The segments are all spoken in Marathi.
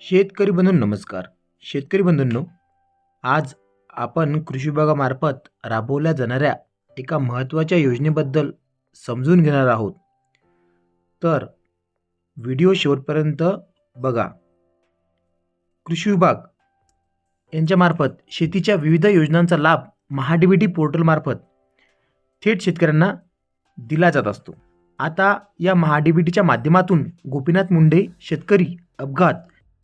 शेतकरी बंधू नमस्कार. शेतकरी बंधूंनो आज आपण कृषी विभागामार्फत राबवल्या जाणाऱ्या एका महत्त्वाच्या योजनेबद्दल समजून घेणार आहोत. तर व्हिडिओ शेवटपर्यंत बघा. कृषी विभाग यांच्यामार्फत शेतीच्या विविध योजनांचा लाभ महाडीबीटी पोर्टलमार्फत थेट शेतकऱ्यांना दिला जात असतो. आता या महाडीबीटीच्या माध्यमातून गोपीनाथ मुंडे शेतकरी अपघात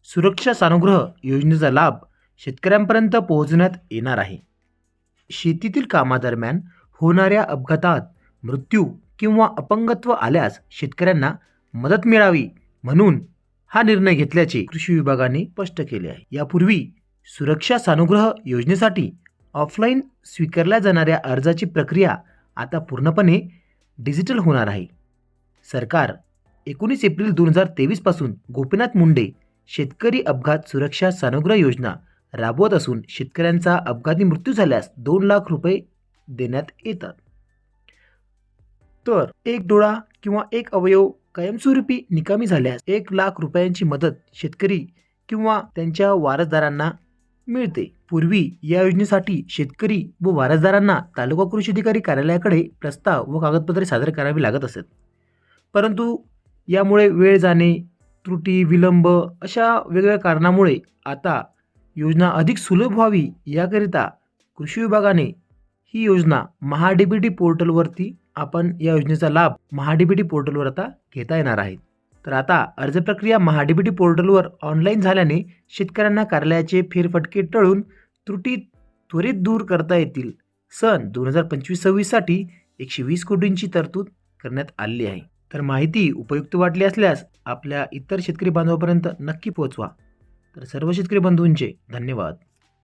सुरक्षा सानुग्रह योजनेचा लाभ शेतकऱ्यांपर्यंत पोहोचण्यात येणार आहे. शेतीतील कामादरम्यान होणाऱ्या अपघातात मृत्यू किंवा अपंगत्व आल्यास शेतकऱ्यांना मदत मिळावी म्हणून हा निर्णय घेतल्याचे कृषी विभागाने स्पष्ट केले आहे. यापूर्वी सुरक्षा सानुग्रह योजनेसाठी ऑफलाईन स्वीकारल्या जाणाऱ्या अर्जाची प्रक्रिया आता पूर्णपणे डिजिटल होणार आहे. सरकार एकोणीस एप्रिल दोन हजार तेवीसपासून गोपीनाथ मुंडे शेतकरी अपघात सुरक्षा सानुग्रह योजना राबवत असून शेतकऱ्यांचा अपघाती मृत्यू झाल्यास दोन लाख रुपये देण्यात येतात. तर एक डोळा किंवा एक अवयव कायमस्वरूपी निकामी झाल्यास एक लाख रुपयांची मदत शेतकरी किंवा त्यांच्या वारसदारांना मिळते. पूर्वी या योजनेसाठी शेतकरी व वारसदारांना तालुका कृषी अधिकारी कार्यालयाकडे प्रस्ताव व कागदपत्रे सादर करावी लागत असत परंतु यामुळे वेळ जाणे त्रुटी विलंब अशा वेगवेगळ्या कारणामुळे आता योजना अधिक सुलभ व्हावी याकरिता कृषी विभागाने ही योजना महाडीबीटी पोर्टलवरती आपण या योजनेचा लाभ महाडीबीटी पोर्टलवर आता घेता येणार आहे. तर आता अर्ज प्रक्रिया महाडीबीटी पोर्टलवर ऑनलाईन झाल्याने शेतकऱ्यांना कार्यालयाचे फेरफटके टळून त्रुटी त्वरित दूर करता येतील. सन दोन हजार पंचवीस सव्वीससाठी एकशे वीस कोटींची तरतूद करण्यात आलेली आहे. तर माहिती उपयुक्त वाटली असल्यास आपल्या इतर शेतकरी बांधवापर्यंत नक्की पोहोचवा. तर सर्व शेतकरी बंधूंचे धन्यवाद.